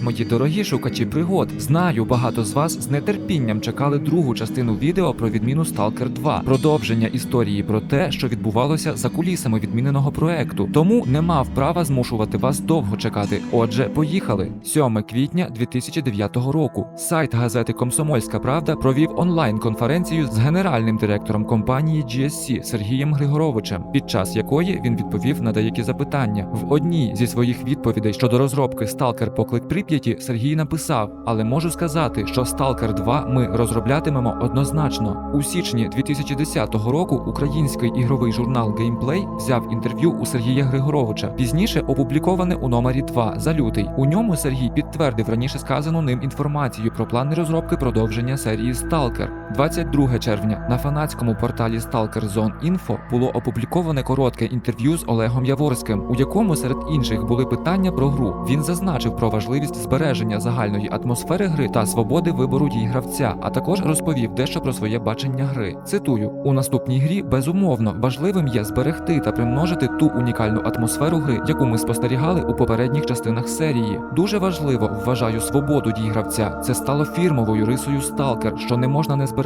Привіт, мої дорогі шукачі пригод. Знаю, багато з вас з нетерпінням чекали другу частину відео про відміну Stalker 2, продовження історії про те, що відбувалося за кулісами відміненого проекту. Тому не мав права змушувати вас довго чекати. Отже, поїхали. 7 квітня 2009 року. Сайт газети Комсомольська Правда провів онлайн-конференцію з генеральним директором компанії GSC Сергієм Григоровичем, під час якої він відповів на деякі запитання. В одній зі своїх відповідей щодо розробки Stalker Поклик Прип'яті Сергій написав: але можу сказати, що Сталкер 2 ми розроблятимемо однозначно. У січні 2010 року український ігровий журнал Gameplay взяв інтерв'ю у Сергія Григоровича, пізніше опубліковане у номері 2 за лютий. У ньому Сергій підтвердив раніше сказану ним інформацію про плани розробки продовження серії Stalker. 22 червня на фанатському порталі Stalker Zone Info було опубліковане коротке інтерв'ю з Олегом Яворським, у якому серед інших були питання про гру. Він зазначив про важливість збереження загальної атмосфери гри та свободи вибору її гравця, а також розповів дещо про своє бачення гри. Цитую: у наступній грі безумовно важливим є зберегти та примножити ту унікальну атмосферу гри, яку ми спостерігали у попередніх частинах серії. Дуже важливо вважаю свободу дій гравця. Це стало фірмовою рисою Stalker, що не можна не зберегти.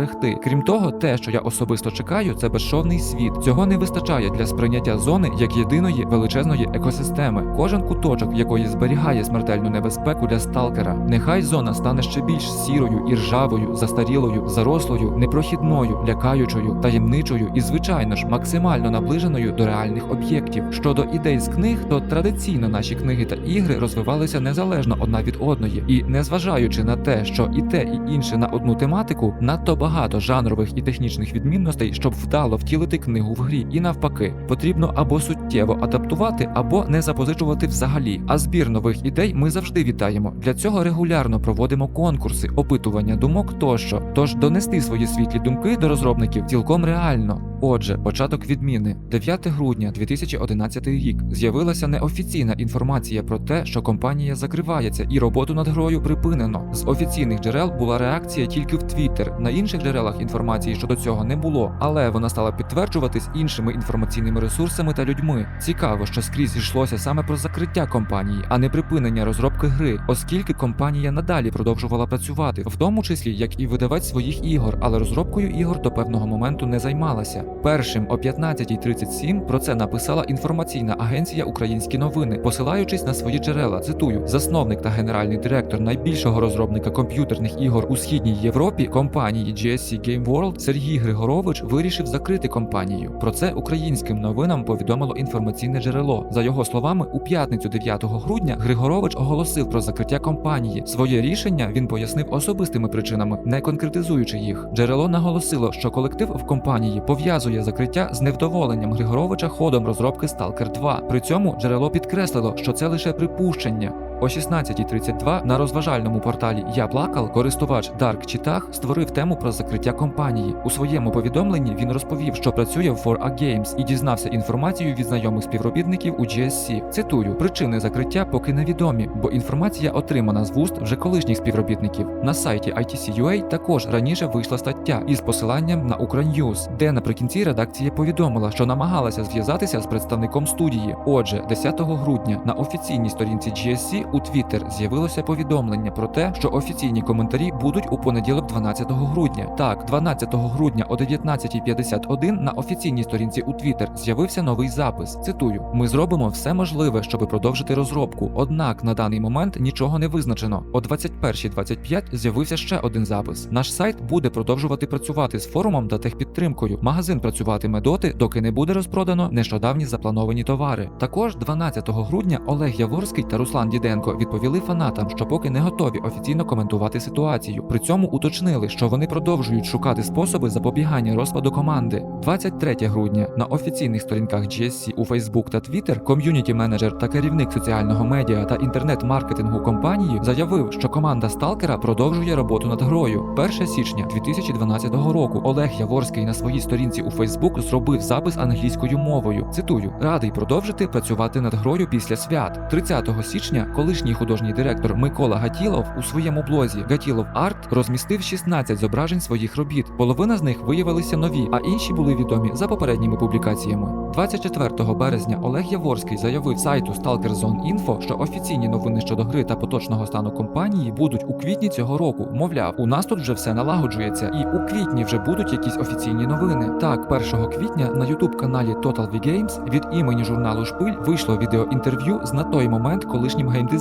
Крім того, те, що я особисто чекаю, це безшовний світ. Цього не вистачає для сприйняття зони як єдиної величезної екосистеми, кожен куточок якої зберігає смертельну небезпеку для сталкера. Нехай зона стане ще більш сірою і ржавою, застарілою, зарослою, непрохідною, лякаючою, таємничою і, звичайно ж, максимально наближеною до реальних об'єктів. Щодо ідей з книг, то традиційно наші книги та ігри розвивалися незалежно одна від одної, і незважаючи на те, що і те, і інше на одну тематику, надто багато жанрових і технічних відмінностей, щоб вдало втілити книгу в грі. І навпаки, потрібно або суттєво адаптувати, або не запозичувати взагалі. А збір нових ідей ми завжди вітаємо. Для цього регулярно проводимо конкурси, опитування думок тощо. Тож донести свої світлі думки до розробників цілком реально. Отже, початок відміни 9 грудня 2011 рік з'явилася неофіційна інформація про те, що компанія закривається і роботу над грою припинено. З офіційних джерел була реакція тільки в Твіттер. На інших джерелах інформації щодо цього не було, але вона стала підтверджуватись іншими інформаційними ресурсами та людьми. Цікаво, що скрізь йшлося саме про закриття компанії, а не припинення розробки гри, оскільки компанія надалі продовжувала працювати, в тому числі як і видавець своїх ігор, але розробкою ігор до певного моменту не займалася. Першим о 15.37 про це написала інформаційна агенція Українські новини, посилаючись на свої джерела. Цитую: засновник та генеральний директор найбільшого розробника комп'ютерних ігор у східній Європі компанії GSC Game World Сергій Григорович вирішив закрити компанію. Про це українським новинам повідомило інформаційне джерело. За його словами, у п'ятницю 9 грудня Григорович оголосив про закриття компанії. Своє рішення він пояснив особистими причинами, не конкретизуючи їх. Джерело наголосило, що колектив в компанії пов'язує закриття з невдоволенням Григоровича ходом розробки Stalker 2. При цьому джерело підкреслило, що це лише припущення. О 16.32 на розважальному порталі Я плакал користувач Dark Читах створив тему про закриття компанії. У своєму повідомленні він розповів, що працює в 4A Games і дізнався інформацію від знайомих співробітників у GSC. Цитую: причини закриття поки невідомі, бо інформація отримана з вуст вже колишніх співробітників. На сайті ITC.ua також раніше вийшла стаття із посиланням на Ukronews, де наприкінці редакція повідомила, що намагалася зв'язатися з представником студії. Отже, 10 грудня на офіційній сторінці GSC у Twitter з'явилося повідомлення про те, що офіційні коментарі будуть у понеділок, 12 грудня. Так, 12 грудня о 19.51 на офіційній сторінці у Twitter з'явився новий запис. Цитую: ми зробимо все можливе, щоб продовжити розробку. Однак на даний момент нічого не визначено. О 21.25 з'явився ще один запис. Наш сайт буде продовжувати працювати з форумом та техпідтримкою. Магазин працюватиме доти, доки не буде розпродано нещодавні заплановані товари. Також 12 грудня Олег Яворський та Руслан Діденко відповіли фанатам, що поки не готові офіційно коментувати ситуацію. При цьому уточнили, що вони продовжують шукати способи запобігання розпаду команди. 23 грудня на офіційних сторінках GSC у Facebook та Twitter ком'юніті менеджер та керівник соціального медіа та інтернет-маркетингу компанії заявив, що команда Сталкера продовжує роботу над грою. 1 січня 2012 року Олег Яворський на своїй сторінці у Facebook зробив запис англійською мовою. Цитую: радий продовжити працювати над грою після свят. 30 січня, коли колишній художній директор Микола Гатілов у своєму блозі Гатілов Арт розмістив 16 зображень своїх робіт. Половина з них виявилися нові, а інші були відомі за попередніми публікаціями. 24 березня Олег Яворський заявив сайту Stalker Zone Info, що офіційні новини щодо гри та поточного стану компанії будуть у квітні цього року. Мовляв, у нас тут вже все налагоджується, і у квітні вже будуть якісь офіційні новини. Так, 1 квітня на youtube каналі Total V Games від імені журналу Шпиль вийшло відеоінтерв'ю з на той момент колишнім геймдизайнером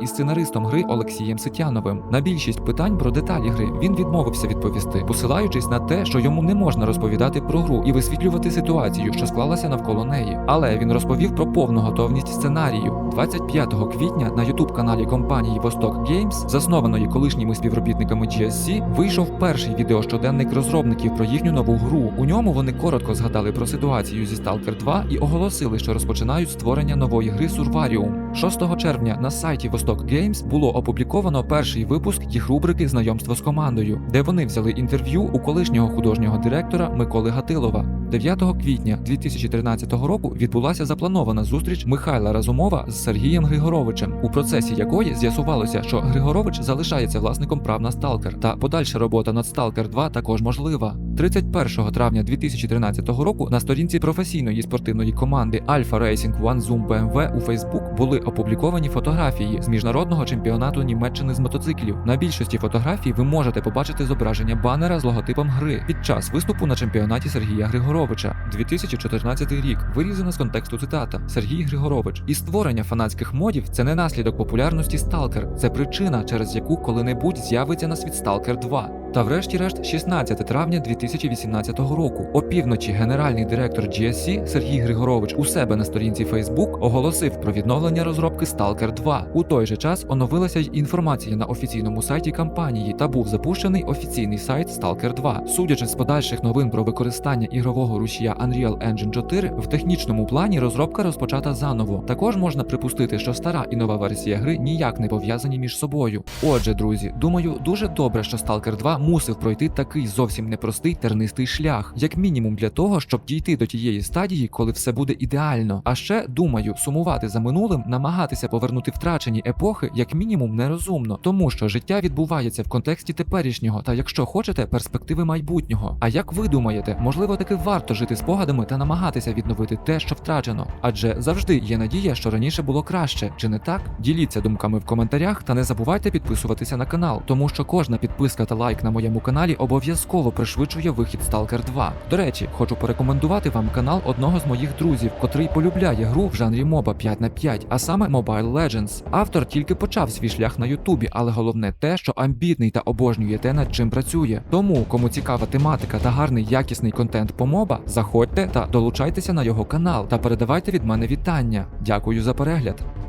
і сценаристом гри Олексієм Ситяновим. На більшість питань про деталі гри він відмовився відповісти, посилаючись на те, що йому не можна розповідати про гру і висвітлювати ситуацію, що склалася навколо неї. Але він розповів про повну готовність сценарію. 25 квітня на youtube каналі компанії Vostok Games, заснованої колишніми співробітниками GSC, вийшов перший відеощоденник розробників про їхню нову гру. У ньому вони коротко згадали про ситуацію зі Stalker 2 і оголосили, що розпочинають створення нової гри Survarium. 6 червня на сайті Vostok Games було опубліковано перший випуск їх рубрики Знайомство з командою, де вони взяли інтерв'ю у колишнього художнього директора Миколи Гатилова. 9 квітня 2013 року відбулася запланована зустріч Михайла Разумова з Сергієм Григоровичем, у процесі якої з'ясувалося, що Григорович залишається власником прав на Stalker, та подальша робота над Stalker 2 також можлива. 31 травня 2013 року на сторінці професійної спортивної команди Alpha Racing One Zoom BMW у Facebook були опубліковані фотографії з міжнародного чемпіонату Німеччини з мотоциклів. На більшості фотографій ви можете побачити зображення банера з логотипом гри під час виступу на чемпіонаті Сергія Григоровича. 2014 рік вирізана з контексту цитата Сергій Григорович. І створення фанатських модів це не наслідок популярності Stalker, це причина, через яку коли-небудь з'явиться на світ Stalker 2. Та врешті-решт, 16 травня 2018 року, опівночі генеральний директор GSC Сергій Григорович у себе на сторінці Facebook оголосив про відновлення розробки Stalker 2. У той же час оновилася й інформація на офіційному сайті компанії та був запущений офіційний сайт Stalker 2. Судячи з подальших новин про використання ігрового рушія Unreal Engine 4, в технічному плані розробка розпочата заново. Також можна припустити, що стара і нова версія гри ніяк не пов'язані між собою. Отже, друзі, думаю, дуже добре, що Stalker 2 мусив пройти такий зовсім непростий тернистий шлях, як мінімум для того, щоб дійти до тієї стадії, коли все буде ідеально. А ще думаю, сумувати за минулим, намагатися повернути втрачені епохи, як мінімум, нерозумно, тому що життя відбувається в контексті теперішнього, та якщо хочете, перспективи майбутнього. А як ви думаєте, можливо, таки варто жити спогадами та намагатися відновити те, що втрачено? Адже завжди є надія, що раніше було краще, чи не так? Діліться думками в коментарях та не забувайте підписуватися на канал, тому що кожна підписка та лайк на моєму каналі обов'язково пришвидшує вихід Stalker 2. До речі, хочу порекомендувати вам канал одного з моїх друзів, котрий полюбляє гру в жанрі моба 5 на 5, а саме Mobile Legends. Автор тільки почав свій шлях на Ютубі, але головне те, що амбітний та обожнює те, над чим працює. Тому, кому цікава тематика та гарний якісний контент по моба, заходьте та долучайтеся на його канал та передавайте від мене вітання. Дякую за перегляд.